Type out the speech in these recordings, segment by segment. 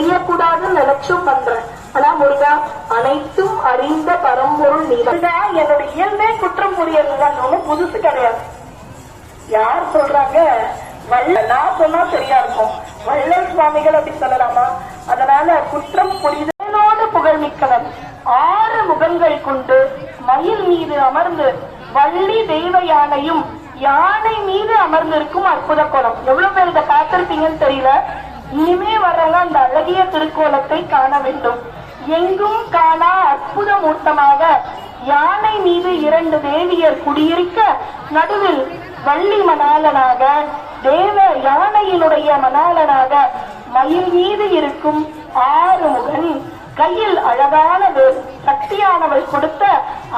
தெரியக்கூடாதுன்னு நினைச்சும் பண்றேன். ஆனா முருகா அனைத்தும் அறிந்த பரம்பொருள் நீதான் என்னோட இயல்பே குற்றம் புரியறதுதான் புதுசு கிடையாது. யார் சொல்றாங்க? வள்ள நான் சொன்னா சரியா இருக்கும். வள்ளல் சுவாமிகள் அப்படி சொல்லலாமா? அதனால குற்றம் புரிதலோடு புகழ்மிக்கவன் ஆறு முகங்கள் கொண்டு மயில் மீது அமர்ந்து வள்ளி தெய்வ யானையும் யானை மீது அமர்ந்திருக்கும் அற்புத குளம் எவ்வளவு பேர் இதை பார்த்திருப்பீங்கன்னு தெரியல. இனிமே வரல அந்த அழகிய திருக்கோலத்தை காண வேண்டும். எங்கும் காணா அற்புத மூர்த்தமாக யானை மீது இரண்டு தேவியர் குடியிருக்க நடுவில் வள்ளி மணாலனாக தேவ யானையினுடைய மணாலனாக மயில் மீது இருக்கும் ஆறு முகன் கையில் அழகான வேல் சக்தியானவள் கொடுத்த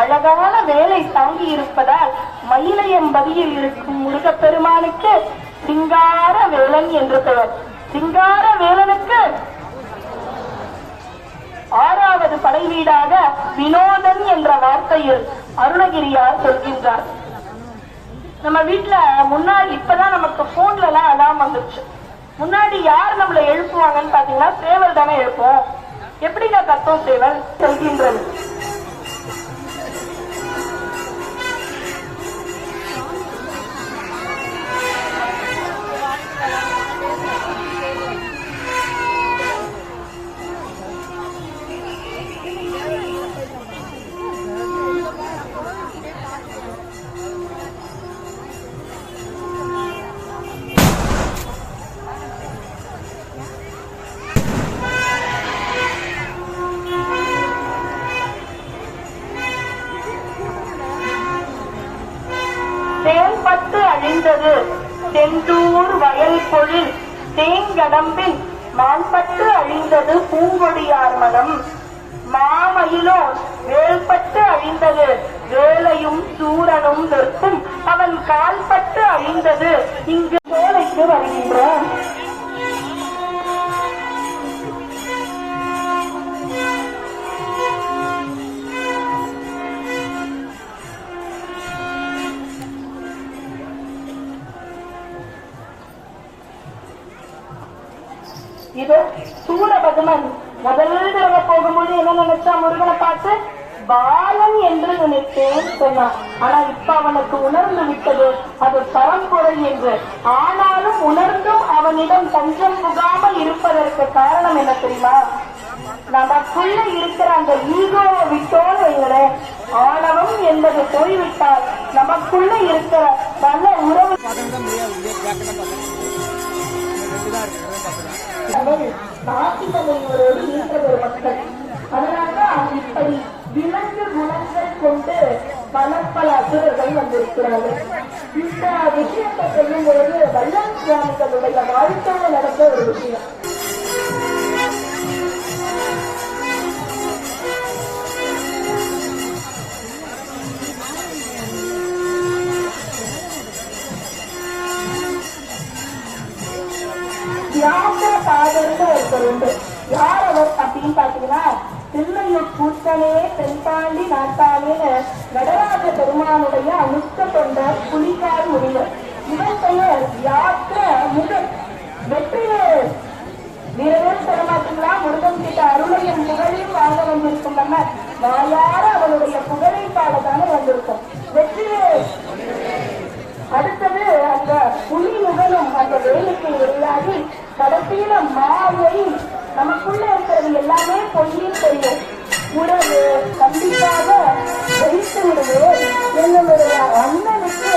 அழகான வேலை தாங்கி இருப்பதால் மயிலையம்பதியில் இருக்கும் முருகப்பெருமானுக்கு சிங்கார வேலன் என்று பெயர். சிங்கார வேலனுக்கு ஆறாவது படை வீடாக வினோதன் என்ற வார்த்தையில் அருணகிரியார் சொல்கின்றார். நம்ம வீட்டுல முன்னாடி இப்பதான் நமக்கு போன்ல எல்லாம் அலாம் வந்துருச்சு. முன்னாடி யார் நம்மளை எழுப்புவாங்கன்னு பாத்தீங்கன்னா சேவல் தானே எழுப்போம் எப்படிங்க கத்தோம் சேவல்? சொல்கின்றது. செந்தூர் வயல் பொழில் தேங்கடம்பில் மான்பட்டு அழிந்தது பூங்கொடியார் மனம். மாமயிலோ வேல்பட்டு அழிந்தது வேலையும் சூரனும் நிற்கும். அவன் கால்பட்டு அழிந்தது இங்கு வேலைக்கு வருகின்றோம் இது சூரபதுமன் முதல் தடவை போகும்போது என்ன நினைச்சா முருகனை பார்த்து பாலன் என்று நினைத்தேன் சொன்னான். ஆனா இப்ப அவனுக்கு உணர்ந்து விட்டது. அது பரம்பொருள் என்று. ஆனாலும் உணர்ந்தும் அவனிடம் தஞ்சம் புகாமல் இருப்பதற்கு காரணம் என்ன தெரியுமா? நமக்குள்ள இருக்கிற அந்த ஈகோவை விட்டோன்னு வைங்களேன். ஆணவம் என்பது போய்விட்டால் நமக்குள்ள இருக்கிற நாட்டினமையோடு ஒரு மக்கள் அதனால்தான் இப்படி விலங்கு குணங்கள் கொண்டு பல பல அசுரர்கள் வந்திருக்கிறார்கள் இந்த விஷயத்தை சொல்லும் பொழுது வல்லன் சுவாமிகளுடைய வாழ்க்கையில நடந்த ஒரு விஷயம் வியாச பாதர்னு ஒருத்தர் உண்டு. யார் அவர் அப்படின்னு பாத்தீங்கன்னா தில்லையூர் கூத்தனே தென்பாண்டி நாட்டாளின்னு நடராஜ பெருமானுடைய அனுஷ்ட கொண்ட புலிகார் முனிவர். இவன் பெயர் யாத்திர முகன் வெற்றிவேல் வீரரும் சொல்ல மாட்டீங்களா முருகன் கிட்ட அருளையும் புகழையும் வாங்க வந்திருக்கும் நம்ம வாயார அவனுடைய புகழை பாடத்தானே வந்திருக்கும். வெற்றிவேல் அடுத்தது அந்த புலி முகனும் அந்த வேலைக்கு வெளியாகி கடைசியில மாவை நமக்குள்ள இருக்கிறது எல்லாமே பொய்யும் தெரியும் உறவு கண்டிப்பாக ஜெயித்து விடுவேன் எங்களுடைய அண்ணனுக்கு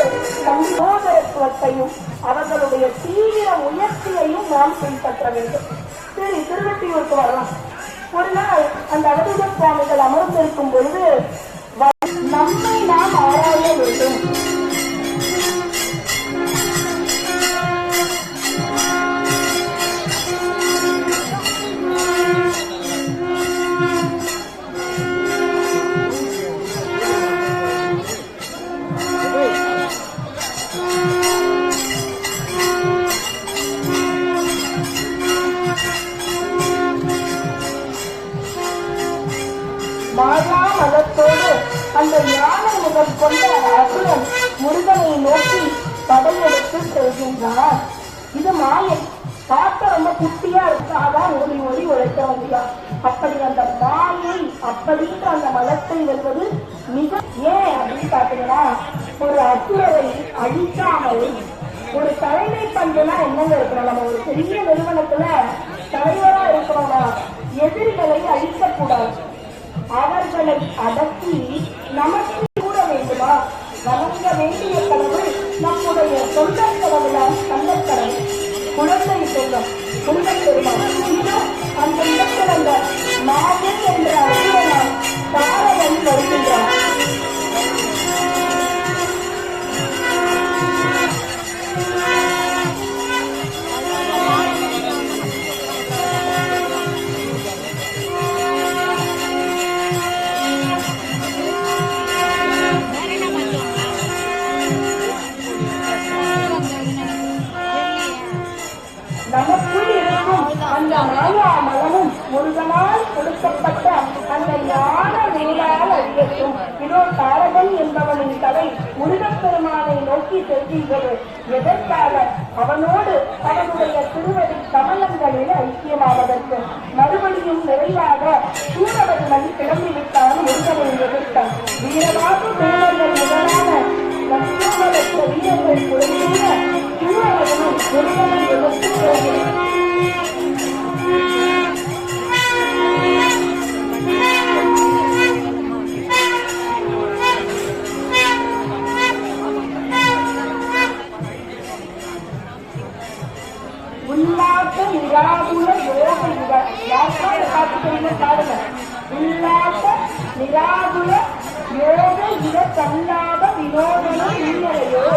சகோதரத்துவத்தையும் அவர்களுடைய தீவிர முயற்சியையும் நாம் பின்பற்ற வேண்டும். சரி திருவட்டியூருக்கு வரலாம். ஒரு நாள் அந்த அவதூத சுவாமிகள் அமர்ந்திருக்கும் பொழுது அந்த யானை முகம் கொண்ட அசுரன் முருகனை நோக்கி படையெடுத்து செல்கின்றார். இது மாயை. பார்க்க ரொம்ப குட்டியா இருக்காதான் ஒளி ஒளி உழைக்க முடியும் அப்படி அந்த மாயை அப்படின்ற அந்த மலத்தை வெல்வது மிக ஏன் அப்படின்னு பாத்தீங்கன்னா ஒரு அசுரரை அழிக்காமல் ஒரு தலைமை பண்புனா என்னங்க இருக்கணும்? நம்ம ஒரு பெரிய நிறுவனத்துல தலைவரா இருக்கிறோம்னா எதிரிகளை அழிக்கக்கூடாது. அவர்களை அடக்கி நமக்கு கூட வேண்டுமா? வழங்க வேண்டிய கடவுள் நம்முடைய சொந்த கடவுளால் கந்த கடவுள் குழந்தை செல்வம் குழந்தை பெருமாள் அந்த இடத்தில் அந்த என்ற அசுரனால் தாரவன் வருகின்றார் சிவபெருமானை நோக்கி செல்கின்றது. எதற்காக? அவனோடு அவனுடைய திருவடி கமலங்களில் ஐக்கியமாவதற்கு. மறுபடியும் நிறைவாக சூரவர்மன் கிளம்பிவிட்டான் முருகனை எதிர்த்தான் வீரமாக பெருமர்கள் முதலான லட்சோபலற்ற வீரர்கள் குறைந்த சூரவர்மன் முருகனை எதிர்த்து போகிறேன் உல்லாச யோக யுக யாருக்காவது பார்த்துக்கிறீங்க பாருங்க யோக இல்லையோ